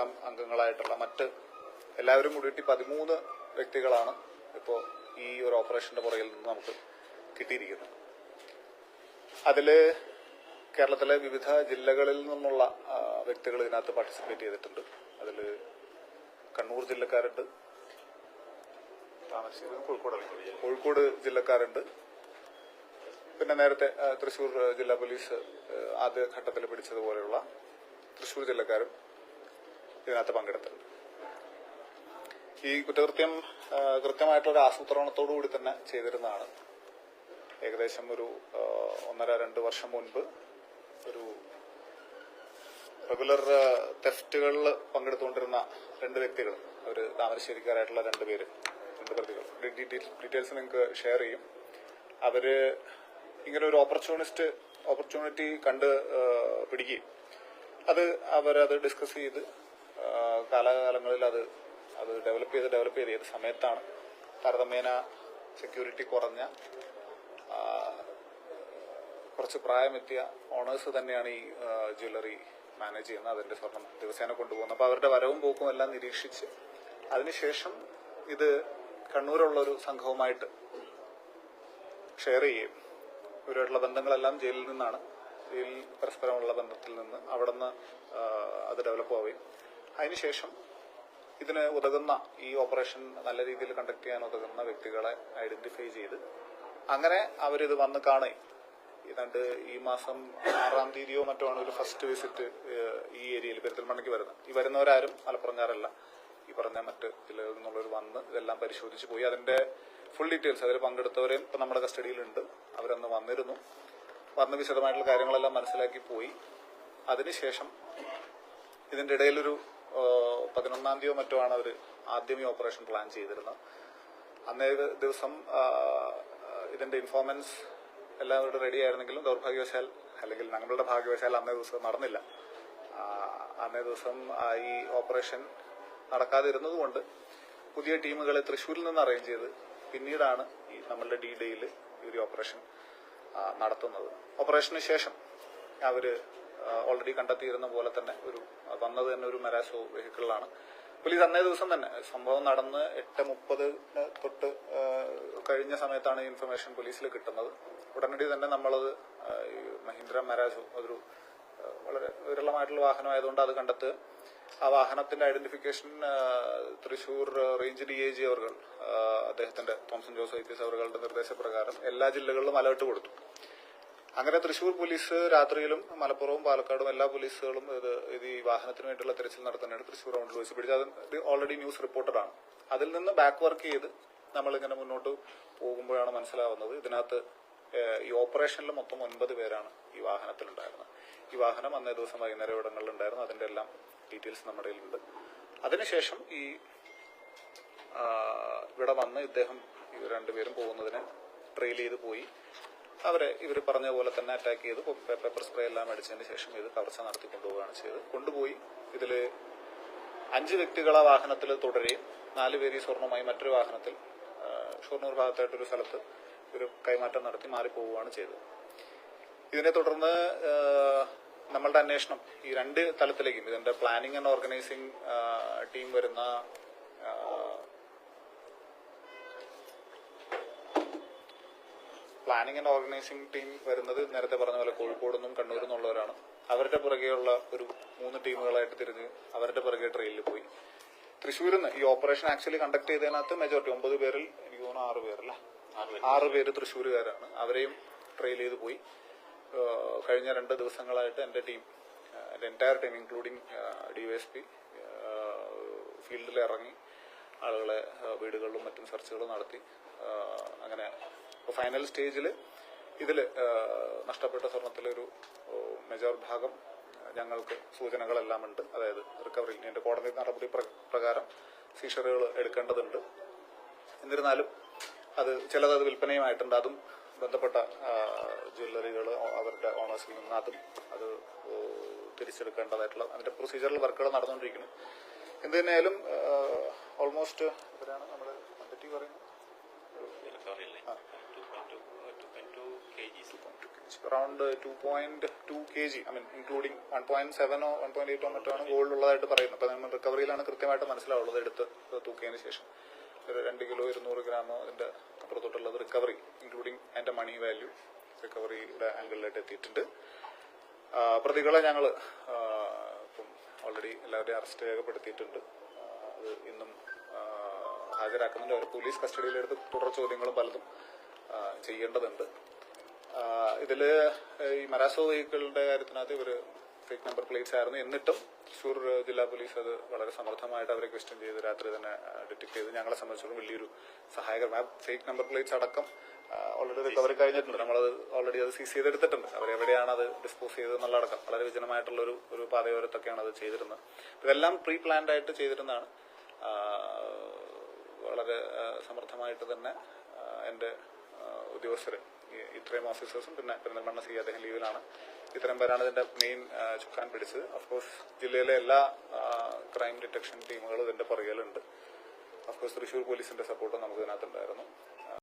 എല്ലാം അംഗങ്ങളായിട്ടുള്ള മറ്റ് എല്ലാവരും കൂടിയിട്ട് പതിമൂന്ന് വ്യക്തികളാണ് ഇപ്പോൾ ഈ ഒരു ഓപ്പറേഷന്റെ പുറകിൽ നിന്ന് നമുക്ക് കിട്ടിയിരിക്കുന്നത്. അതിൽ കേരളത്തിലെ വിവിധ ജില്ലകളിൽ നിന്നുള്ള വ്യക്തികൾ ഇതിനകത്ത് പാർട്ടിസിപ്പേറ്റ് ചെയ്തിട്ടുണ്ട്. അതിൽ കണ്ണൂർ ജില്ലക്കാരുണ്ട്. താമരശ്ശേരി കോഴിക്കോട് കോഴിക്കോട് ജില്ലക്കാരുണ്ട്. പിന്നെ നേരത്തെ തൃശൂർ ജില്ലാ പോലീസ് ആദ്യ ഘട്ടത്തിൽ പിടിച്ചതുപോലെയുള്ള തൃശൂർ ജില്ലക്കാരും ഇതിനകത്ത് പങ്കെടുത്തത് ഈ കുറ്റകൃത്യം കൃത്യമായിട്ടുള്ള ആസൂത്രണത്തോടു കൂടി തന്നെ ചെയ്തിരുന്നതാണ്. ഏകദേശം ഒരു ഒന്നര രണ്ട് വർഷം മുൻപ് ഒരു റെഗുലർ തെഫ്റ്റുകളിൽ പങ്കെടുത്തുകൊണ്ടിരുന്ന രണ്ട് വ്യക്തികൾ അവർ താമരശ്ശേരിക്കാരായിട്ടുള്ള രണ്ട് പേര് രണ്ട് പ്രതികൾ. ഡീറ്റെയിൽസ് നിങ്ങൾക്ക് ഷെയർ ചെയ്യും. അവർ ഇങ്ങനെ ഒരു ഓപ്പർച്യൂണിസ്റ്റ് ഓപ്പർച്യൂണിറ്റി കണ്ട് പിടിക്കുകയും അത് അവരത് ഡിസ്കസ് ചെയ്ത് കാലാകാലങ്ങളിൽ അത് അത് ഡെവലപ്പ് ചെയ്ത് ഡെവലപ്പ് ചെയ്ത് ഏത് സമയത്താണ് താരതമ്യേന സെക്യൂരിറ്റി കുറഞ്ഞ കുറച്ച് പ്രായമെത്തിയ ഓണേഴ്സ് തന്നെയാണ് ഈ ജ്വല്ലറി മാനേജ് ചെയ്യുന്നത് അതിന്റെ സ്വർണം ദിവസേന കൊണ്ടുപോകുന്നത്. അപ്പൊ അവരുടെ വരവും പോക്കും എല്ലാം നിരീക്ഷിച്ച് അതിനുശേഷം ഇത് കണ്ണൂരുള്ള ഒരു സംഘവുമായിട്ട് ഷെയർ ചെയ്യുകയും ഇവരുമായിട്ടുള്ള ബന്ധങ്ങളെല്ലാം ജയിലിൽ നിന്നാണ് ജയിലിൽ പരസ്പരമുള്ള ബന്ധത്തിൽ നിന്ന് അവിടെ നിന്ന് അത് ഡെവലപ്പ് ആവുകയും അതിനുശേഷം ഇതിന് ഉതകുന്ന ഈ ഓപ്പറേഷൻ നല്ല രീതിയിൽ കണ്ടക്ട് ചെയ്യാൻ ഉതകുന്ന വ്യക്തികളെ ഐഡന്റിഫൈ ചെയ്ത് അങ്ങനെ അവരിത് വന്ന് കാണുകയും. ഏതാണ്ട് ഈ മാസം ആറാം തീയതിയോ മറ്റോ ആണ് ഒരു ഫസ്റ്റ് വിസിറ്റ് ഈ ഏരിയയിൽ പെരുത്തൽമണ്ണയ്ക്ക് വരുന്നത്. ഈ വരുന്നവരാരും മലപ്പുറംകാരല്ല. ഈ പറഞ്ഞ മറ്റ് ജില്ലകളിൽ നിന്നുള്ളവർ വന്ന് ഇതെല്ലാം പരിശോധിച്ച് പോയി. അതിന്റെ ഫുൾ ഡീറ്റെയിൽസ് അതിൽ പങ്കെടുത്തവരെയും ഇപ്പം നമ്മുടെ കസ്റ്റഡിയിലുണ്ട്. അവരന്ന് വന്നിരുന്നു. വന്ന് വിശദമായിട്ടുള്ള കാര്യങ്ങളെല്ലാം മനസ്സിലാക്കി പോയി. അതിനുശേഷം ഇതിന്റെ ഇടയിലൊരു പതിനൊന്നാം തീയതിയോ മറ്റോ ആണ് അവർ ആദ്യം ഈ ഓപ്പറേഷൻ പ്ലാൻ ചെയ്തിരുന്നത്. അന്നേ ദിവസം ഇതിന്റെ ഇൻഫോർമൻസ് എല്ലാം ഇവിടെ റെഡി ആയിരുന്നെങ്കിലും ദൗർഭാഗ്യവശാൽ അല്ലെങ്കിൽ ഞങ്ങളുടെ ഭാഗ്യവശാൽ അന്നേ ദിവസം നടന്നില്ല. അന്നേ ദിവസം ഈ ഓപ്പറേഷൻ നടക്കാതിരുന്നതുകൊണ്ട് പുതിയ ടീമുകളെ തൃശ്ശൂരിൽ നിന്ന് അറേഞ്ച് ചെയ്ത് പിന്നീടാണ് ഈ നമ്മളുടെ ഡി ഡേയിൽ ഈ ഒരു ഓപ്പറേഷൻ നടത്തുന്നത്. ഓപ്പറേഷന് ശേഷം അവർ ഓൾറെഡി കണ്ടെത്തിയിരുന്ന പോലെ തന്നെ ഒരു വന്നത് തന്നെ ഒരു മെരാസോ വെഹിക്കിളിലാണ് പോലീസ് അന്നേ ദിവസം തന്നെ സംഭവം നടന്ന് എട്ട് മുപ്പത് തൊട്ട് കഴിഞ്ഞ സമയത്താണ് ഇൻഫർമേഷൻ പോലീസിൽ കിട്ടുന്നത്. ഉടനടി തന്നെ നമ്മളത് മഹീന്ദ്ര മെരാസോ അതൊരു വളരെ വിരളമായിട്ടുള്ള വാഹനമായതുകൊണ്ട് അത് കണ്ടെത്തുക. ആ വാഹനത്തിന്റെ identification Thrissur range D I G അവർ അദ്ദേഹത്തിന്റെ Thomson Jose I P S അവരുടെ നിർദ്ദേശപ്രകാരം എല്ലാ ജില്ലകളിലും അലേർട്ട് കൊടുത്തു. അങ്ങനെ തൃശൂർ പോലീസ് രാത്രിയിലും മലപ്പുറവും പാലക്കാടും എല്ലാ പോലീസുകളും ഇത് ഇത് ഈ വാഹനത്തിന് വേണ്ടിയുള്ള തെരച്ചിൽ നടത്തുന്നതിന് തൃശൂർ റൗണ്ടിൽ വെച്ച്. പിടിച്ച് അത് ഓൾറെഡി ന്യൂസ് റിപ്പോർട്ടഡ് ആണ്. അതിൽ നിന്ന് ബാക്ക് വർക്ക് ചെയ്ത് നമ്മൾ ഇങ്ങനെ മുന്നോട്ട് പോകുമ്പോഴാണ് മനസ്സിലാവുന്നത്. ഇതിനകത്ത് ഈ ഓപ്പറേഷനിൽ മൊത്തം ഒൻപത് പേരാണ് ഈ വാഹനത്തിലുണ്ടായിരുന്നത്. ഈ വാഹനം അന്നേ ദിവസം വൈകുന്നേരം ഇടങ്ങളിൽ ഉണ്ടായിരുന്നു അതിന്റെ എല്ലാം ഡീറ്റെയിൽസ് നമ്മുടെ കയ്യിലുണ്ട്. അതിനുശേഷം ഈ ഇവിടെ വന്ന് ഇദ്ദേഹം രണ്ടുപേരും പോകുന്നതിന് ട്രെയിൽ ചെയ്ത് പോയി. അവരെ ഇവർ പറഞ്ഞ പോലെ തന്നെ അറ്റാക്ക് ചെയ്ത് പേപ്പർ സ്പ്രേ എല്ലാം അടിച്ചതിന് ശേഷം ഇത് കവർച്ച നടത്തി കൊണ്ടുപോവുകയാണ് ചെയ്തത്. കൊണ്ടുപോയി. ഇതിൽ അഞ്ച് വ്യക്തികളെ വാഹനത്തിൽ തുടരുകയും നാല് പേര് ഈ സ്വർണവുമായി മറ്റൊരു വാഹനത്തിൽ ഷൊർണൂർ ഭാഗത്തായിട്ടൊരു സ്ഥലത്ത് ഒരു കൈമാറ്റം നടത്തി മാറിപ്പോവുകയാണ് ചെയ്തത്. ഇതിനെ തുടർന്ന് നമ്മളുടെ അന്വേഷണം ഈ രണ്ട് തലത്തിലേക്കും ഇതിന്റെ പ്ലാനിംഗ് ആൻഡ് ഓർഗനൈസിംഗ് ടീം വരുന്ന ആ, പ്ലാനിംഗ് ആൻഡ് ഓർഗനൈസിംഗ് ടീം വരുന്നത് നേരത്തെ പറഞ്ഞ പോലെ കോഴിക്കോട് നിന്നും കണ്ണൂരിൽ നിന്നുള്ളവരാണ്. അവരുടെ പുറകെയുള്ള ഒരു മൂന്ന് ടീമുകളായിട്ട് തിരിഞ്ഞ് അവരുടെ പുറകെ ട്രെയിനിൽ പോയി. തൃശ്ശൂരിൽ നിന്ന് ഈ ഓപ്പറേഷൻ ആക്ച്വലി കണ്ടക്ട് ചെയ്തതിനകത്ത് മെജോറിറ്റി ഒമ്പത് പേരിൽ എനിക്ക് തോന്നുന്നു ആറ് പേരല്ല? ആറ് പേര്. തൃശ്ശൂരുകാരാണ്. അവരെയും ട്രെയിൽ ചെയ്ത് പോയി. കഴിഞ്ഞ രണ്ട് ദിവസങ്ങളായിട്ട് എന്റെ ടീം എന്റെ എന്റയർ ടീം ഇൻക്ലൂഡിങ് ഡിവൈഎസ്പി ഫീൽഡിൽ ഇറങ്ങി ആളുകളെ വീടുകളിലും മറ്റും സെർച്ചുകളും നടത്തി ഏഹ് അങ്ങനെ ഫൈനൽ സ്റ്റേജിൽ ഇതിൽ നഷ്ടപ്പെട്ട സ്വർണത്തിലൊരു മെജോർ ഭാഗം ഞങ്ങൾക്ക് സൂചനകളെല്ലാം ഉണ്ട്. അതായത് റിക്കവറി എന്റെ കോടതി നടപടി പ്ര- പ്രകാരം സീഷറുകൾ എടുക്കേണ്ടതുണ്ട്. എന്നിരുന്നാലും അത് ചിലത് അത് വിൽപ്പനയുമായിട്ടുണ്ട്. അതും ബന്ധപ്പെട്ട ജ്വല്ലറികൾ അവരുടെ ഓണേഴ്സിൽ നിന്ന് അതും അത് തിരിച്ചെടുക്കേണ്ടതായിട്ടുള്ള അതിന്റെ പ്രൊസീജിയറൽ വർക്കുകൾ നടന്നുകൊണ്ടിരിക്കുന്നു. എന്ത് തന്നെയായാലും ഓൾമോസ്റ്റ് ഇവരാണ് നമ്മുടെ ക്വാണ്ടിറ്റി പറയുന്നത് around two point two K G I mean including one point സെവനോ one point എയ്റ്റോ മറ്റോ ആണ് ഗോൾഡ് ഉള്ളതായിട്ട് പറയുന്നത്. അപ്പൊ നമ്മൾ റിക്കവറിയിലാണ് കൃത്യമായിട്ട് മനസ്സിലാവുള്ളത് എടുത്ത് തൂക്കിയതിന് ശേഷം. ഒരു രണ്ട് കിലോ ഇരുന്നൂറ് ഗ്രാമോ അതിന്റെ അപ്പുറത്തോട്ടുള്ളത് റിക്കവറി ഇൻക്ലൂഡിംഗ് അതിന്റെ മണി വാല്യൂ റിക്കവറിയുടെ ആംഗിളിലായിട്ട് എത്തിയിട്ടുണ്ട്. പ്രതികളെ ഞങ്ങൾ ഇപ്പം ഓൾറെഡി എല്ലാവരെയും അറസ്റ്റ് രേഖപ്പെടുത്തിയിട്ടുണ്ട്. അത് ഇന്നും ഹാജരാക്കുന്നുണ്ട്. അവർ പോലീസ് കസ്റ്റഡിയിലെടുത്ത് തുടർ ചോദ്യങ്ങളും പലതും ചെയ്യേണ്ടതുണ്ട്. ആ, ഇതിൽ ഈ മരാസോ വെഹിക്കിളിന്റെ കാര്യത്തിനകത്ത് ഇവർ ഫേക്ക് നമ്പർ പ്ലേറ്റ്സ് ആയിരുന്നു. എന്നിട്ടും തൃശൂർ ജില്ലാ പോലീസ് അത് വളരെ സമർത്ഥമായിട്ട് അവരെ ക്വസ്റ്റ്യൻ ചെയ്ത് രാത്രി തന്നെ ഡിറ്റക്ട് ചെയ്ത് ഞങ്ങളെ സംബന്ധിച്ചിടത്തോളം വലിയൊരു സഹായകരമായ. ഫേക്ക് നമ്പർ പ്ലേറ്റ്സ് അടക്കം ഓൾറെഡി റിക്കവറി കഴിഞ്ഞിട്ടുണ്ട്. നമ്മളത് ഓൾറെഡി അത് സീസ് ചെയ്തെടുത്തിട്ടുണ്ട്. അവരെവിടെയാണ് അത് ഡിസ്പോസ് ചെയ്തത് എന്നുള്ള അടക്കം വളരെ വിജനമായിട്ടുള്ള ഒരു ഒരു പാതയോരത്തൊക്കെയാണ് അത് ചെയ്തിരുന്നത്. ഇതെല്ലാം പ്രീ പ്ലാൻഡ് ആയിട്ട് ചെയ്തിരുന്നതാണ്. വളരെ സമർത്ഥമായിട്ട് തന്നെ എന്റെ ഉദ്യോഗസ്ഥർ ഇത്രയും ഓഫീസേഴ്സും പിന്നെ പെരിന്തൽമണ്ണ സി അദ്ദേഹം ലീവിലാണ് ഇത്തരം പേരാണ് ഇതിന്റെ മെയിൻ ചുക്കാൻ പിടിച്ചത്. അഫ്കോഴ്സ് ജില്ലയിലെ എല്ലാ ക്രൈം ഡിറ്റക്ഷൻ ടീമുകളും ഇതിന്റെ പുറകിലുണ്ട്. അഫ്കോഴ്സ് തൃശൂർ പോലീസിന്റെ സപ്പോർട്ടും നമുക്ക് ഇതിനകത്തുണ്ടായിരുന്നു.